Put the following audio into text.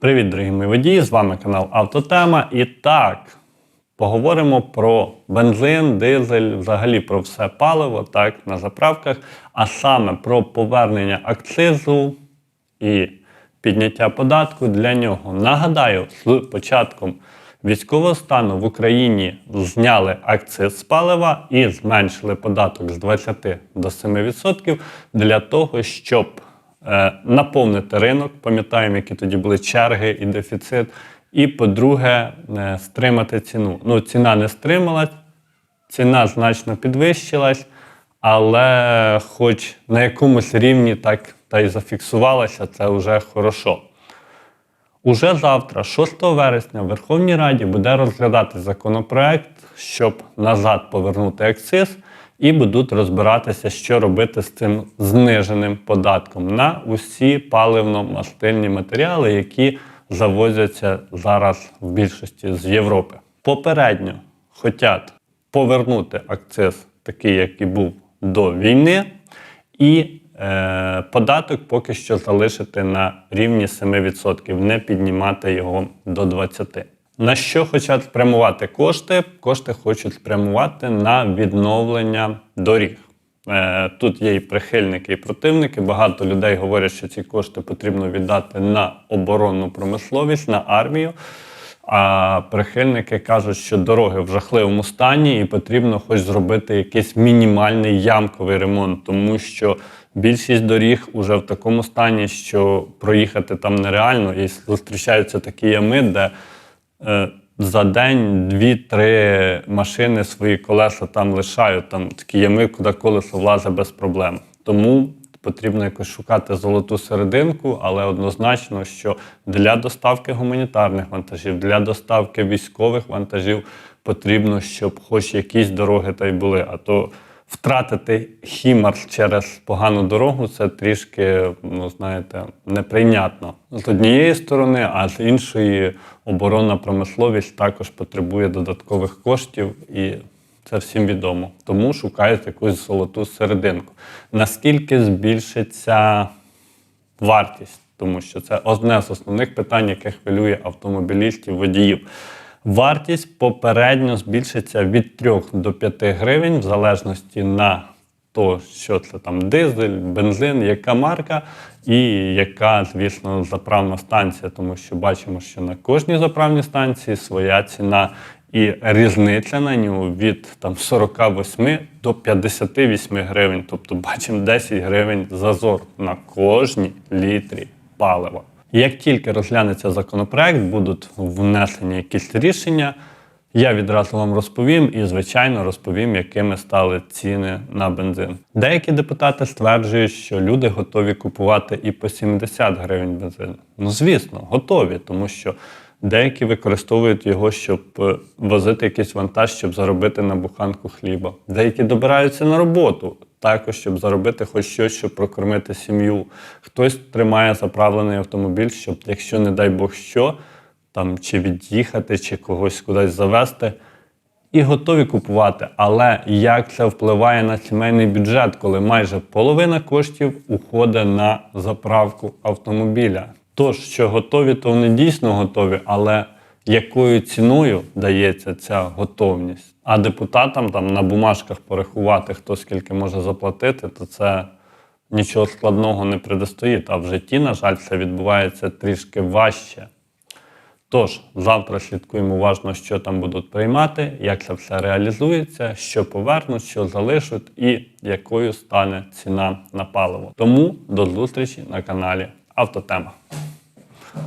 Привіт, дорогі мої водії! З вами канал Автотема. І так, поговоримо про бензин, дизель, взагалі про все паливо так, на заправках, а саме про повернення акцизу і підняття податку для нього. Нагадаю, з початком військового стану в Україні зняли акциз з палива і зменшили податок з 20 до 7% для того, щоб наповнити ринок. Пам'ятаємо, які тоді були черги і дефіцит. І, по-друге, е, стримати ціну. Ну, ціна не стрималась, ціна значно підвищилась, але хоч на якомусь рівні так та й зафіксувалася, це вже хорошо. Уже завтра, 6 вересня, в Верховній Раді буде розглядати законопроект, щоб назад повернути акциз, і будуть розбиратися, що робити з цим зниженим податком на усі паливно-мастильні матеріали, які завозяться зараз в більшості з Європи. Попередньо хочуть повернути акциз такий, який був до війни, і е, податок поки що залишити на рівні 7%, не піднімати його до 20%. На що хочуть спрямувати кошти? Кошти хочуть спрямувати на відновлення доріг. Е, Тут є і прихильники, і противники. Багато людей говорять, що ці кошти потрібно віддати на оборонну промисловість, на армію. А прихильники кажуть, що дороги в жахливому стані і потрібно хоч зробити якийсь мінімальний ямковий ремонт, тому що більшість доріг вже в такому стані, що проїхати там нереально, і зустрічаються такі ями, де за день дві-три машини свої колеса там лишають. Там такі ями, куди колесо влазить без проблем. Тому потрібно якось шукати золоту серединку, але однозначно, що для доставки гуманітарних вантажів, для доставки військових вантажів потрібно, щоб хоч якісь дороги та й були. А то втратити хімарс через погану дорогу це трішки, ну знаєте, неприйнятно з однієї сторони, а з іншої оборонна промисловість також потребує додаткових коштів і. Це всім відомо. Тому шукають якусь золоту серединку. Наскільки збільшиться вартість? Тому що це одне з основних питань, яке хвилює автомобілістів, водіїв. Вартість попередньо збільшиться від 3 до 5 гривень, в залежності на то, що це там дизель, бензин, яка марка і яка, звісно, заправна станція, тому що бачимо, що на кожній заправній станції своя ціна. І різниця на нього від там 48 до 58 гривень. Тобто бачимо 10 гривень зазор на кожній літрі палива. Як тільки розглянеться законопроект, будуть внесені якісь рішення, я відразу вам розповім і, звичайно, розповім, якими стали ціни на бензин. Деякі депутати стверджують, що люди готові купувати і по 70 гривень бензин. Ну, звісно, готові, тому що. Деякі використовують його, щоб е, возити якийсь вантаж, щоб заробити на буханку хліба. Деякі добираються на роботу, також щоб заробити хоч щось, щоб прокормити сім'ю. Хтось тримає заправлений автомобіль, щоб, якщо, не дай Бог що, там чи від'їхати, чи когось кудись завести. І готові купувати. Але як це впливає на сімейний бюджет, коли майже половина коштів уходить на заправку автомобіля? Тож, що готові, то вони дійсно готові, але якою ціною дається ця готовність? А депутатам там на бумажках порахувати, хто скільки може заплатити, то це нічого складного не предостоїть. А в житті, на жаль, це відбувається трішки важче. Тож, завтра слідкуємо уважно, що там будуть приймати, як це все реалізується, що повернуть, що залишать і якою стане ціна на паливо. Тому до зустрічі на каналі Автотема.